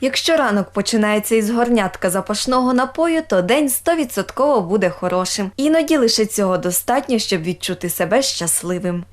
Якщо ранок починається із горнятка запашного напою, то день 100% буде хорошим. Іноді лише цього достатньо, щоб відчути себе щасливим.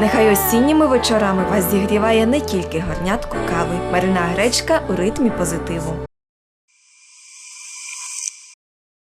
Нехай осінніми вечорами вас зігріває не тільки горнятку кави. Марина Гречка у ритмі позитиву.